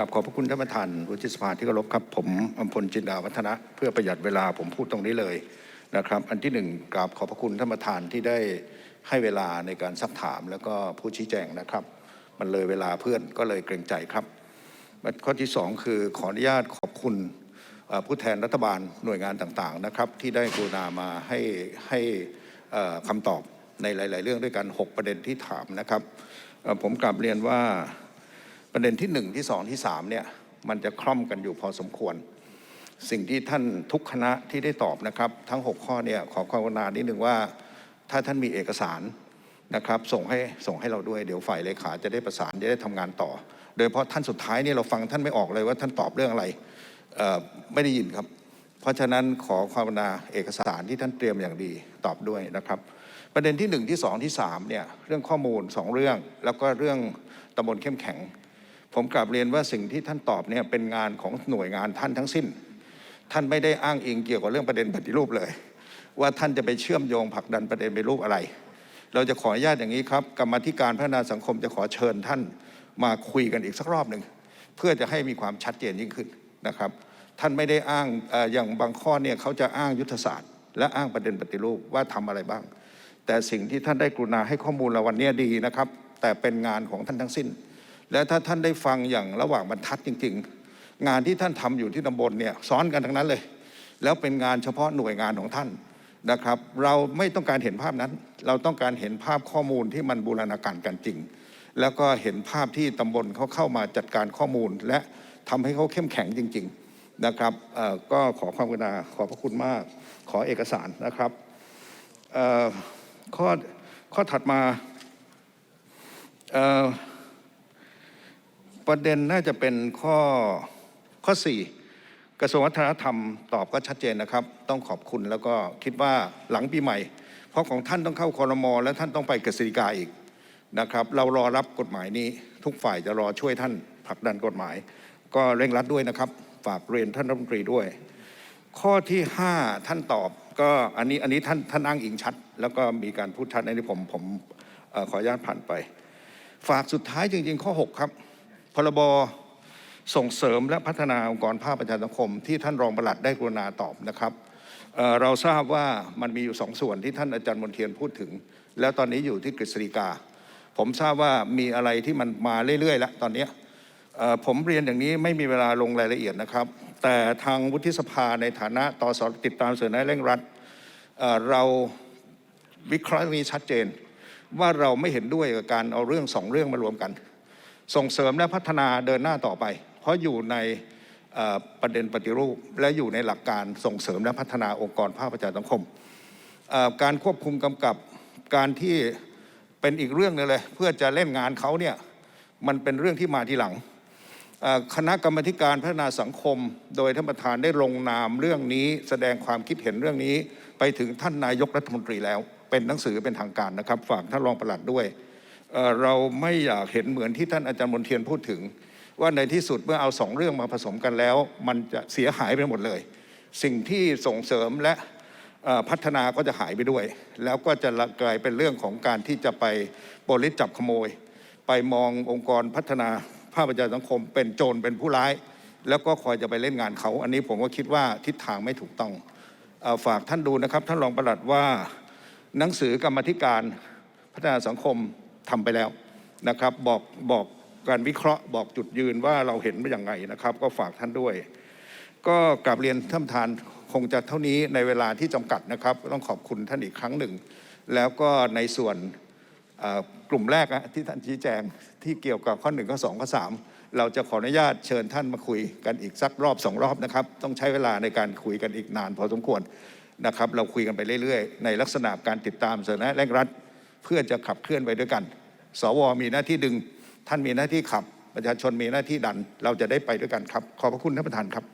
กราบขอบพระคุณท่านประธานวุฒิสภาที่เคารพครับ ผมอมพลจินดาวัฒนะ เพื่อประหยัดเวลาผมพูดตรงนี้เลยนะครับ อันที่หนึ่งกราบขอบพระคุณท่านประธานที่ได้ให้เวลาในการซักถามแล้วก็ผู้ชี้แจงนะครับ มันเลยเวลาเพื่อนก็เลยเกรงใจครับ ข้อที่สองคือขออนุญาตขอบคุณผู้แทนรัฐบาลหน่วยงานต่างๆนะครับ ที่ได้กรุณามาให้ให้คำตอบในหลาย ๆ เรื่องด้วยกัน 6 ประเด็นที่ถามนะครับผมกลับเรียนว่า ประเด็นที่1ที่2ที่3เนี่ยมันจะคล่อมกันอยู่พอสมควร สิ่งที่ท่านทุกคณะที่ได้ตอบนะครับ ทั้ง 6 ข้อเนี่ยขอความกรุณานิดนึงว่า ถ้าท่านมีเอกสารนะครับส่งให้ส่งให้เราด้วยเดี๋ยวฝ่ายเลขาจะได้ประสานจะได้ทำงานต่อ โดยเฉพาะท่านสุดท้ายเนี่ยเราฟังท่านไม่ออกเลยว่าท่านตอบเรื่องอะไรไม่ได้ยินครับ เพราะฉะนั้นขอความกรุณาเอกสารที่ท่านเตรียมอย่างดีตอบด้วยนะครับ ประเด็นที่หนึ่งที่สองที่สามเนี่ยเรื่องข้อมูลสองเรื่อง แล้วก็เรื่องตำบลเข้มแข็ง ผมกลับเรียนว่าสิ่งที่ท่านตอบเนี่ยเป็นงานของหน่วยงานท่านทั้งสิ้น ท่านไม่ได้อ้างอิงเกี่ยวกับเรื่องประเด็นปฏิรูปเลย ว่าท่านจะไปเชื่อมโยงผลักดันประเด็นปฏิรูปอะไร เราจะขออนุญาตอย่างนี้ครับกรรมธิการพัฒนาสังคมจะขอเชิญท่านมาคุยกันอีกสักรอบหนึ่งเพื่อจะให้มีความชัดเจนยิ่งขึ้นนะครับ ท่านไม่ได้อ้างออย่างบางข้อเนี่ยเขาจะอ้างยุทธศาสตร์ และอ้างประเด็นปฏิรูปว่าทำอะไรบ้าง แต่สิ่งที่ท่านได้กรุณาให้ข้อมูลเราวันนี้ดีนะครับ แต่เป็นงานของท่านทั้งสิ้น และถ้าท่านได้ฟังอย่างระหว่างบรรทัดจริง ๆ งานที่ท่านทำอยู่ที่ตำบลเนี่ยซ้อนกันทั้งนั้นเลย แล้วเป็นงานเฉพาะหน่วยงานของท่านนะครับ เราไม่ต้องการเห็นภาพนั้น เราต้องการเห็นภาพข้อมูลที่มันบูรณาการกันจริง แล้วก็เห็นภาพที่ตำบลเขาเข้ามาจัดการข้อมูล และทำให้เขาเข้มแข็งจริง ๆนะครับก็ขอความกรุณาขอบพระคุณมาก ขอเอกสารนะครับข้อข้อถัดมา ประเด็นน่าจะเป็นข้อข้อ 4 กระทรวงวัฒนธรรมตอบก็ชัดเจนนะครับ ต้องขอบคุณแล้วก็คิดว่าหลังปีใหม่ เพราะของท่านต้องเข้าคอรมอและท่านต้องไปกฤษฎีกาอีกนะครับ เรารอรับกฎหมายนี้ ทุกฝ่ายจะรอช่วยท่านผลักดันกฎหมาย ก็เร่งรัดด้วยนะครับ ฝากเรียนท่านรัฐมนตรีด้วย ข้อที่ 5 ท่านตอบก็อันนี้อันนี้ท่านท่านอ้างอิงชัด แล้วก็มีการพูดชัดในนี้ผมผมอขออนุญาตผ่านไป ฝากสุดท้ายจริง ๆ ข้อ 6 ครับ พรบส่งเสริมและพัฒนาองค์กรภาคประชาสังคม ที่ท่านรองปลัดได้กรุณาตอบนะครับเเราทราบว่ามันมีอยู่สองส่วนที่ท่านอาจารย์มนเทียนพูดถึง แล้วตอนนี้อยู่ที่กฤษฎีกา ผมทราบว่ามีอะไรที่มันมาเรื่อยๆแล้วตอนนี้ผมเรียนอย่างนี้ไม่มีเวลาลงรายละเอียดนะครับ แต่ทางวุฒิสภาในฐานะตอสอติดตามเสนอเร่งรัดเเราวิเคราะห์นี้ชัดเจน ว่าเราไม่เห็นด้วยกับการเอาเรื่องสองเรื่องมารวมกัน ส่งเสริมและพัฒนาเดินหน้าต่อไป เพราะอยู่ในประเด็นปฏิรูป และอยู่ในหลักการส่งเสริมและพัฒนาองค์กรภาคประชาสังคม การควบคุมกำกับการที่เป็นอีกเรื่องหนึงเลย เพื่อจะเล่นงานเขาเนี่ยมันเป็นเรื่องที่มาทีหลังคณะกรรมธิการพัฒนาสังคม โดยท่านประธานได้ลงนามเรื่องนี้แสดงความคิดเห็นเรื่องนี้ ไปถึงท่านนายกรัฐมนตรีแล้ว เป็นหนังสือเป็นทางการนะครับ ฝากท่านรองปลัดด้วย เราไม่อยากเห็นเหมือนที่ท่านอาจารย์มนเทียนพูดถึง ว่าในที่สุดเมื่อเอาสองเรื่องมาผสมกันแล้ว มันจะเสียหายไปหมดเลย สิ่งที่ส่งเสริมและพัฒนาก็จะหายไปด้วย แล้วก็จะกลายเป็นเรื่องของการที่จะไปโปลิสจับขโมย ไปมององค์กรพัฒนาภาคประชาสังคม เป็นโจรเป็นผู้ร้าย แล้วก็คอยจะไปเล่นงานเขา อันนี้ผมก็คิดว่าทิศทางไม่ถูกต้องฝากท่านดูนะครับ ท่านรองประหลัดว่าหนังสือกรรมธิการพัฒนาสังคม ทำไปแล้วนะครับ บอกบอกการวิเคราะห์บอกจุดยืนว่าเราเห็นว่าอย่างไงนะครับ ก็ฝากท่านด้วย ก็กลับเรียนท่านประธานคงจะเท่านี้ในเวลาที่จำกัดนะครับ ต้องขอบคุณท่านอีกครั้งหนึ่ง แล้วก็ในส่วนกลุ่มแรกที่ท่านชี้แจงที่เกี่ยวกับข้อหนึ่งข้อสองข้อสามเราจะขออนุญาตเชิญท่านมาคุยกันอีกสักรอบสองรอบนะครับ ต้องใช้เวลาในการคุยกันอีกนานพอสมควรนะครับ เราคุยกันไปเรื่อยๆ ในลักษณะการติดตามเสนอเร่งรัด เพื่อจะขับเคลื่อนไปด้วยกัน สวมีหน้าที่ดึง ท่านมีหน้าที่ขับ ประชาชนมีหน้าที่ดัน เราจะได้ไปด้วยกันครับ ขอบพระคุณท่านประธานครับ